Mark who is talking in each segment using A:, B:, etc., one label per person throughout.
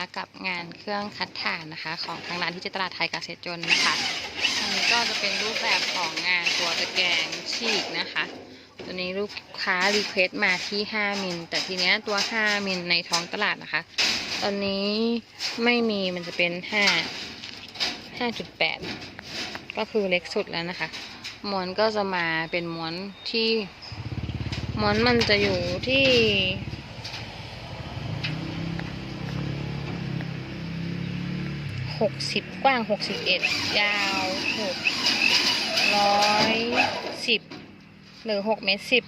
A: นะคะกับงานเครื่องคัดถ่านนะคะ ของทางร้านที่เจตลาดไทยเกษตรจนนะคะอันนี้ก็จะเป็นรูปแบบของงานตัวตะแกรงฉีกนะคะ ตัวนี้ลูกค้ารีเควสมาที่ 5 มิล แต่ทีเนี้ยตัว 5 มิลในท้องตลาดนะคะ ตอนนี้ไม่มีมันจะเป็น 5 5.8 ก็คือเล็กสุดแล้วนะคะ ม้วนก็จะมาเป็นม้วนที่ม้วนมันจะอยู่ที่ หกสิบกว้างหกสิบเอ็ดยาวหกร้อยสิบหรือหกเมตรสิบ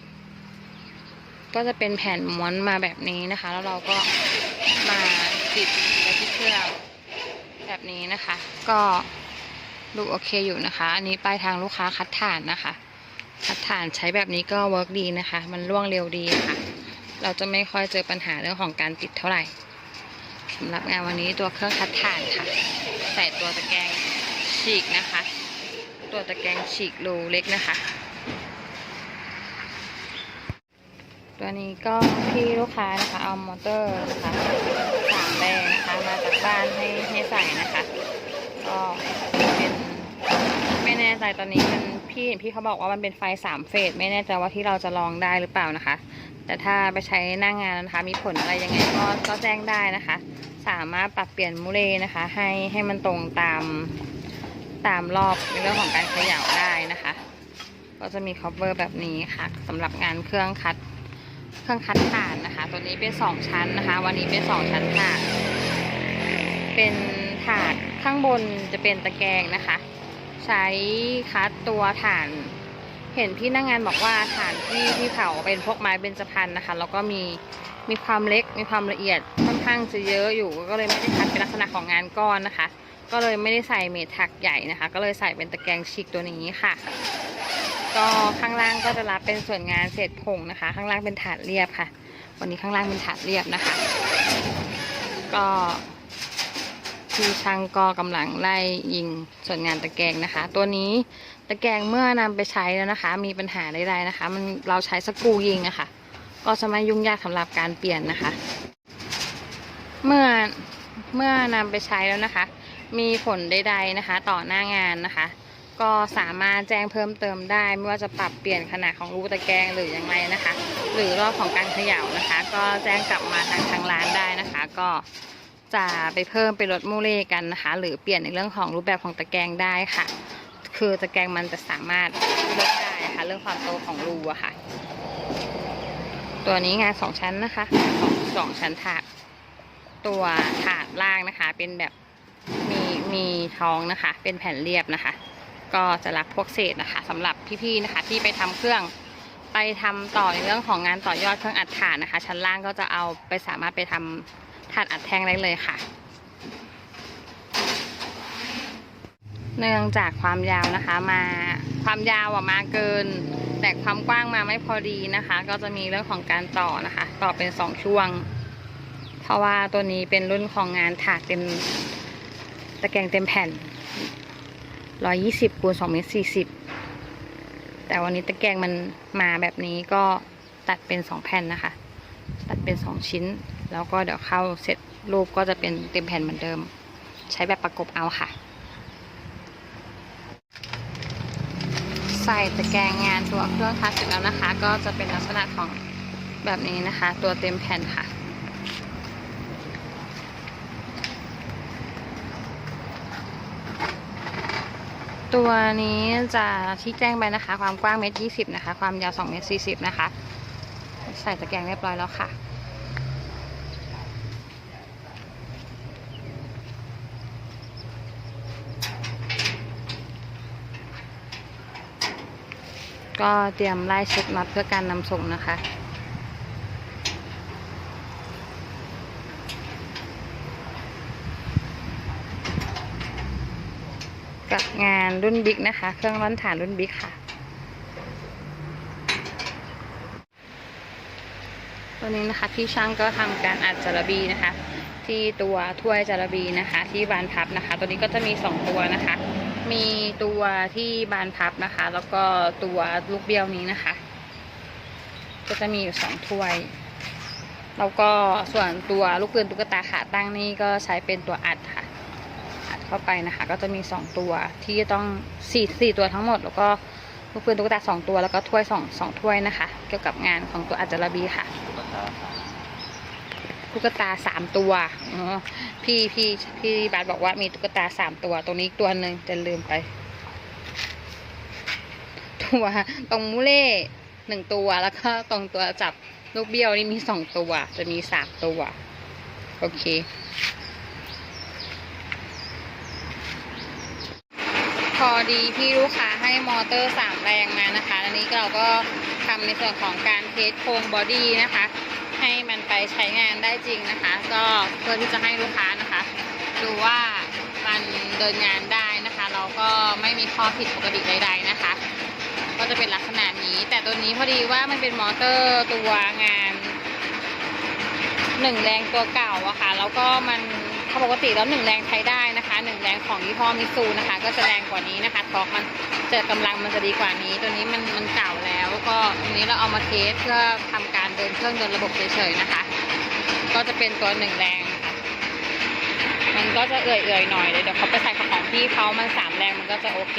A: ก็จะเป็นแผ่นม้วนมาแบบนี้นะคะ แล้วเราก็มาติดไปที่เครื่องแบบนี้นะคะ ก็ดูโอเคอยู่นะคะ อันนี้ปลายทางลูกค้าคัดฐานนะคะคัดฐานใช้แบบนี้ก็เวิร์กดีนะคะ มันล่วงเร็วดีค่ะ เราจะไม่ค่อยเจอปัญหาเรื่องของการติดเท่าไหร่ สำหรับงานวันนี้ตัวเครื่องคัดฐานค่ะ ใส่ตัวตะแกรงฉีกนะคะ ตัวตะแกรงฉีกรูเล็กนะคะ ตัวนี้ก็ที่ลูกค้านะคะเอามอเตอร์นะคะสามแรงนะคะมาจากบ้านให้ให้ใส่นะคะ ก็เป็นไม่แน่ใจตอนนี้มันพี่เห็นพี่เขาบอกว่ามันเป็นไฟสามเฟสไม่แน่ใจว่าที่เราจะลองได้หรือเปล่านะคะแต่ถ้าไปใช้หน้างงานนะคะ มีผลอะไรยังไงก็ก็แจ้งได้นะคะ สามารถปรับเปลี่ยนมูเลนะคะ ให้ให้มันตรงตามตามรอบในเรื่องของการขย่าได้นะคะ ก็จะมี cover แบบนี้ค่ะสำหรับงานเครื่องคัดเครื่องคัดถ่านนะคะ ตัวนี้เป็นสองชั้นนะคะ วันนี้เป็นสองชั้นถ่านเป็นถาดข้างบนจะเป็นตะแกรงนะคะ ใช้คัดตัวถ่าน เห็นพี่นั่งงานบอกว่าถ่านที่ที่เผาเป็นพวกไม้เบญจพรรณนะคะ แล้วก็มี มีความเล็กมีความละเอียดค่อนข้างจะเยอะอยู่ก็เลยไม่ได้คัดเป็นลักษณะของงานก้อนนะคะ ก็เลยไม่ได้ใส่เมทักใหญ่นะคะ ก็เลยใส่เป็นตะแกรงฉีกตัวนี้ค่ะ ก็ข้างล่างก็จะรับเป็นส่วนงานเศษผงนะคะ ข้างล่างเป็นถาดเรียบค่ะ วันนี้ข้างล่างเป็นถาดเรียบนะคะ ก็พี่ช่างก็กำลังไล่ยิงส่วนงานตะแกรงนะคะ ตัวนี้ตะแกรงเมื่อนำไปใช้แล้วนะคะ มีปัญหาใดๆนะคะ มันเราใช้สกรูยิงอะคะ่ะ ก็จะไม่ยุ่งยากสำหรับการเปลี่ยนนะคะ เมื่อเมื่อนำไปใช้แล้วนะคะ มีผลใดๆนะคะ ต่อหน้างานนะคะ ก็สามารถแจ้งเพิ่มเติมได้ ไม่ว่าจะปรับเปลี่ยนขนาดของรูตะแกรงหรือยังไงนะคะ หรือรอบของการเขย่านะคะ ก็แจ้งกลับมาทางทางร้านได้นะคะ ก็จะไปเพิ่มไปลดมูเลกันนะคะ หรือเปลี่ยนในเรื่องของรูปแบบของตะแกรงได้ค่ะ คือตะแกรงมันจะสามารถลือกได้นะคะเรื่องความโตของรูอะค่ะ ตัวนี้งานสองชั้นนะคะสองสองชั้นถาดตัวถาดล่างนะคะ เป็นแบบมีมีท้องนะคะ เป็นแผ่นเรียบนะคะ ก็จะรับพวกเศษนะคะสำหรับพี่ๆนะคะ ที่ไปทำเครื่องไปทำต่อในเรื่องของงานต่อยอดเครื่องอัดถ่านนะคะ ชั้นล่างก็จะเอาไปสามารถไปทำถ่านอัดแท่งได้เลยค่ะ เนื่องจากความยาวนะคะมาความยาวอะมาเกิน แต่ความกว้างมาไม่พอดีนะคะ ก็จะมีเรื่องของการต่อนะคะ ต่อเป็นสองช่วง เพราะว่าตัวนี้เป็นรุ่นของงานถาดเต็มตะแกรงเต็มแผ่นร้อยยี่สิบคูณสองเมตรสี่สิบแต่วันนี้ตะแกรงมันมาแบบนี้ก็ตัดเป็นสองแผ่นนะคะ ตัดเป็นสองชิ้น แล้วก็เดี๋ยวเข้าเสร็จรูปก็จะเป็นเต็มแผ่นเหมือนเดิม ใช้แบบประกบเอาค่ะ ใส่ ตะแกรงงานตัวเครื่องคัดเสร็จแล้วนะคะ ก็จะเป็นลักษณะของแบบนี้นะคะ ตัวเต็มแผ่นค่ะ ตัวนี้จะที่แจ้งไปนะคะ ความกว้างเมตรยี่สิบนะคะ ความยาวสองเมตรสี่สิบนะคะ ใส่ตะแกรงเรียบร้อยแล้วค่ะ ก็เตรียมไล่เช็คน็อตเพื่อการนำส่งนะคะกับงานรุ่นบิ๊กนะคะ เครื่องร้อนฐานรุ่นบิ๊กค่ะ ตัวนี้นะคะที่ช่างก็ทำการอัดจาระบีนะคะ ที่ตัวถ้วยจาระบีนะคะ ที่บานพับนะคะ ตัวนี้ก็จะมีสองตัวนะคะ มีตัวที่บานพับนะคะ แล้วก็ตัวลูกเบี้ยวนี้นะคะ ก็จะมีอยู่สองถ้วย แล้วก็ส่วนตัวลูกปืนตุ๊กตาขาตั้งนี่ก็ใช้เป็นตัวอัดค่ะ อัดเข้าไปนะคะ ก็จะมีสองตัวที่ต้องสี่สี่ตัวทั้งหมด แล้วก็ลูกปืนตุ๊กตาสองตัวแล้วก็ถ้วยสองสองถ้วยนะคะ เกี่ยวกับงานของตัวอัจจารบีค่ะตุ๊กตาสามตัว พี่พี่พี่บาสบอกว่ามีตุ๊กตาสามตัว ตรงนี้อีกตัวหนึ่งจะลืมไป ตัวตรงมูเล่หนึ่งตัวแล้วก็ตรงตัวจับลูกเบี้ยวนี่มีสองตัว จะมีสามตัว โอเค พอดีพี่ลูกค้าให้มอเตอร์สามแรงมานะคะ อันนี้เราก็ทำในส่วนของการเทสโครงบอดี้นะคะ ให้มันไปใช้งานได้จริงนะคะ ก็เพื่อที่จะให้ลูกค้านะคะ ดูว่ามันเดินงานได้นะคะ เราก็ไม่มีข้อผิดปกติใดๆนะคะ ก็จะเป็นลักษณะนี้ แต่ตัวนี้พอดีว่ามันเป็นมอเตอร์ตัวงานหนึ่งแรงตัวเก่าอะค่ะ แล้วก็มันปกติแล้วหนึ่งแรงใช้ได้นะคะหนึ่งแรงของยี่ห้อมิซูนะคะ ก็จะแรงกว่านี้นะคะทอร์กมันจะกำลังมันจะดีกว่านี้ ตัวนี้มันมันเก่าแล้ว ก็ตรงนี้เราเอามาเทสเพื่อทำการ เดินเครื่องเดินระบบเฉยๆนะคะ ก็จะเป็นตัวหนึ่งแรงค่ะมันก็จะเอื่อยๆหน่อยเลยเดี๋ยวเขาไปใส่ของพี่เขามันสามแรงมันก็จะโอเค